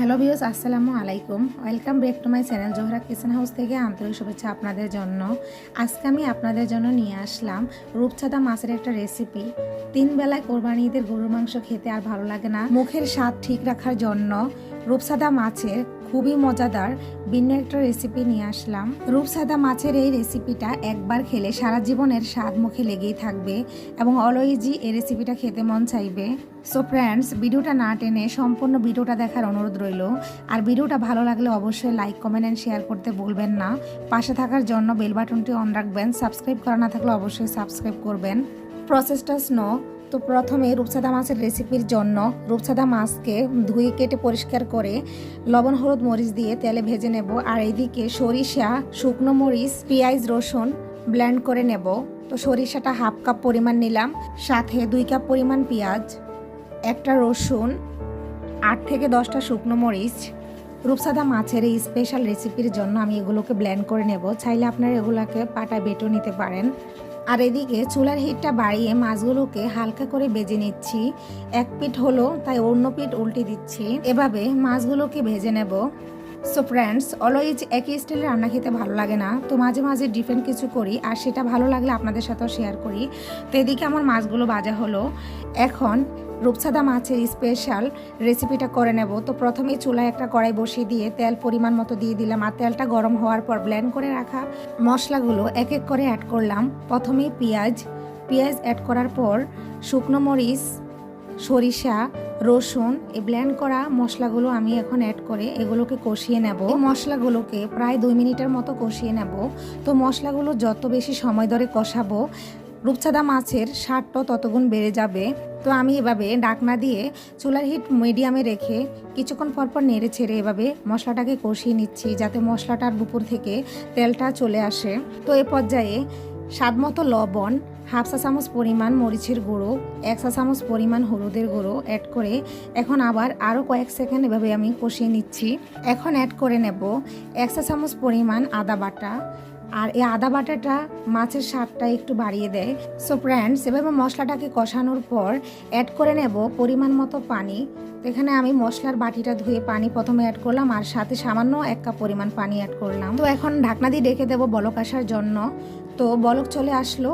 Hello views আসসালামু আলাইকুম। Welcome back to my channel Zohra kitchen house থেকে আন্তরিক শুভেচ্ছা আপনাদের জন্য। আজকে আমি আপনাদের জন্য নিয়ে আসলাম রূপচাঁদা মাছের একটা রেসিপি তিন বেলায় কোরবানি ঈদের গরুর মাংস খেতে আর ভালো লাগে না। মুখের স্বাদ ঠিক রাখার জন্য রূপসাদা মাছের খুবই মজাদার। ভিন্ন একটা রেসিপি নিয়ে আসলাম। রূপসাদা মাছের এই রেসিপিটা একবার খেলে সারা জীবনের স্বাদ মুখে লেগেই থাকবে এবং অলওয়েজই এই রেসিপিটা খেতে মন চাইবে। সো ফ্রেন্ডস ভিডিওটা না টেনে সম্পূর্ণ ভিডিওটা দেখার অনুরোধ রইল। আর ভিডিওটা ভালো লাগলে অবশ্যই লাইক কমেন্ট অ্যান্ড শেয়ার করতে ভুলবেন না। পাশে থাকার জন্য বেল বাটনটি অন রাখবেন। সাবস্ক্রাইব করা না থাকলে অবশ্যই সাবস্ক্রাইব করবেন। প্রসেসটা স্নো তো প্রথমে রূপসাদা মাছের রেসিপির জন্য রূপসাদা মাছকে ধুয়ে কেটে পরিষ্কার করে লবণ, হলুদ, মরিচ দিয়ে তেলে ভেজে নেব। আর এইদিকে সরিষা, শুকনো মরিচ, পেঁয়াজ, রসুন ব্লেন্ড করে নেব। তো সরিষাটা হাফ কাপ পরিমাণ নিলাম, সাথে দুই কাপ পরিমাণ পেঁয়াজ, একটা রসুন, আট থেকে দশটা শুকনো মরিচ। রূপসাদা মাছের এই স্পেশাল রেসিপির জন্য আমি এগুলোকে ব্লেন্ড করে নেব। চাইলে আপনারা এগুলোকে পাটায় বেটেও নিতে পারেন। আর এদিকে চুলার হিটটা বাড়িয়ে মাছগুলোকে হালকা করে বেজে নিচ্ছি। এক পিঠ হলো, তাই অন্য পিঠ উল্টে দিচ্ছি। এভাবে মাছগুলোকে ভেজে নেব। সো ফ্রেন্ডস অলওয়েজ একই স্টাইলে রান্না খেতে ভালো লাগে না। তো মাঝে মাঝে ডিফারেন্ট কিছু করি, আর সেটা ভালো লাগলে আপনাদের সাথেও শেয়ার করি। তো এদিকে আমার মাছগুলো ভাজা হলো। এখন রূপসাদা মাছের স্পেশাল রেসিপিটা করে নেব। তো প্রথমে চুলায় একটা কড়াই বসিয়ে দিয়ে তেল পরিমাণ মতো দিয়ে দিলাম, আর তেলটা গরম হওয়ার পর ব্লেন্ড করে রাখা। মশলাগুলো এক এক করে অ্যাড করলাম। প্রথমে পেঁয়াজ পেঁয়াজ অ্যাড করার পর শুকনো মরিচ সরিষা, রসুন, এই ব্ল্যান্ড করা মশলাগুলো আমি এখন অ্যাড করে এগুলোকে কষিয়ে নেব। মশলাগুলোকে প্রায় দুই মিনিটের মতো কষিয়ে নেব। তো মশলাগুলো যত বেশি সময় ধরে কষাবো, রূপচাঁদা মাছের স্বাদটাও ততগুণ বেড়ে যাবে। তো আমি এভাবে ডাকনা দিয়ে চুলার হিট মিডিয়ামে রেখে কিছুক্ষণ পরপর নেড়ে ছেড়ে এভাবে মশলাটাকে কষিয়ে নিচ্ছি, যাতে মশলাটার বুপুর থেকে তেলটা চলে আসে। তো এ পর্যায়ে স্বাদ মতো লবণ হাফ চা চামচ পরিমাণ মরিচের গুঁড়ো, এক চা চামচ পরিমাণ হলুদের গুঁড়ো অ্যাড করে এখন আবার আরও কয়েক সেকেন্ড এভাবে আমি কষিয়ে নিচ্ছি। এখন অ্যাড করে নেব এক চা চামচ পরিমাণ আদা বাটা। আর এই আদা বাটাটা মাছের স্বাদটা একটু বাড়িয়ে দেয়। সো ফ্রেন্ডস এভাবে মশলাটাকে কষানোর পর অ্যাড করে নেব পরিমাণ মতো পানি। এখানে আমি মশলার বাটিটা ধুয়ে পানি প্রথমে অ্যাড করলাম আর সাথে সামান্য এক কাপ পরিমাণ পানি অ্যাড করলাম। তো এখন ঢাকনা দিয়ে ডেকে দেবো বলক আসার জন্য। তো বলক চলে আসলো।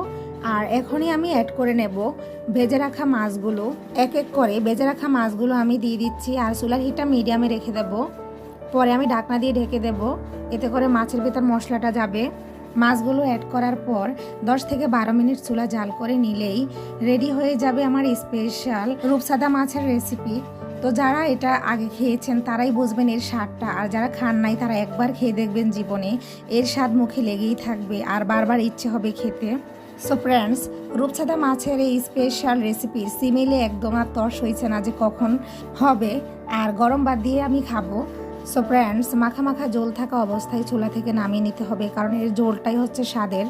আর এখনই আমি অ্যাড করে নেব ভেজে রাখা মাছগুলো। এক এক করে ভেজে রাখা মাছগুলো আমি দিয়ে দিচ্ছি আর চুলার হিটটা মিডিয়ামে রেখে দেব। পরে আমি ঢাকনা দিয়ে ঢেকে দেব। এতে করে মাছের ভেতর মশলাটা যাবে। মাছগুলো অ্যাড করার পর 10 থেকে বারো মিনিট চুলা জাল করে নিলেই রেডি হয়ে যাবে আমার স্পেশাল রূপসাদা মাছের রেসিপি তো যারা এটা আগে খেয়েছেন তারাই বুঝবেন এর স্বাদটা। আর যারা খান নাই তারা একবার খেয়ে দেখবেন জীবনে। এর স্বাদ মুখে লেগেই থাকবে আর বারবার ইচ্ছে হবে খেতে। সো ফ্রেন্ডস রূপসাদা মাছের এই স্পেশাল রেসিপি সিমেলে একদম আর তর্স হয়েছে না যে কখন হবে আর গরম বাদ দিয়ে আমি খাব। সো ফ্রেন্ডস মাখা মাখা জল থাকা অবস্থায় চুলা থেকে নামিয়ে নিতে হবে কারণ এর জলটাই হচ্ছে স্বাদের।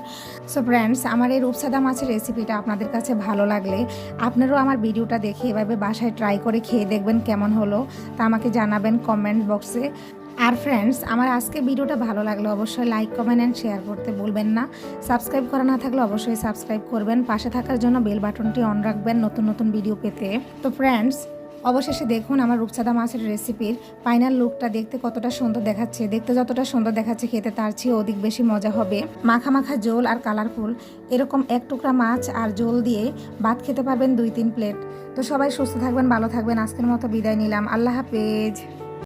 সো ফ্রেন্ডস আমার এই রূপসাদা মাছের রেসিপিটা আপনাদের কাছে ভালো লাগলে আপনারাও আমার ভিডিওটা দেখে এভাবে বাসায় ট্রাই করে খেয়ে দেখবেন কেমন হলো তা আমাকে জানাবেন কমেন্ট বক্সে আর ফ্রেন্ডস আমার আজকে ভিডিওটা ভালো লাগলে অবশ্যই লাইক কমেন্ট অ্যান্ড শেয়ার করতে বলবেন না। সাবস্ক্রাইব করা না থাকলে অবশ্যই সাবস্ক্রাইব করবেন। পাশে থাকার জন্য বেল বাটনটি অন রাখবেন নতুন নতুন ভিডিও পেতে। তো ফ্রেন্ডস অবশেষে দেখুন আমার রূপচাঁদা মাছের রেসিপির ফাইনাল লুকটা দেখতে কতটা সুন্দর দেখাচ্ছে। দেখতে যতটা সুন্দর দেখাচ্ছে খেতে, তার চেয়ে অধিক বেশি মজা হবে। মাখা মাখা জোল আর কালারফুল এরকম এক টুকরা মাছ আর জোল দিয়ে ভাত খেতে পারবেন দুই তিন প্লেট তো সবাই সুস্থ থাকবেন, ভালো থাকবেন। আজকের মতো বিদায় নিলাম। আল্লাহ হাফেজ।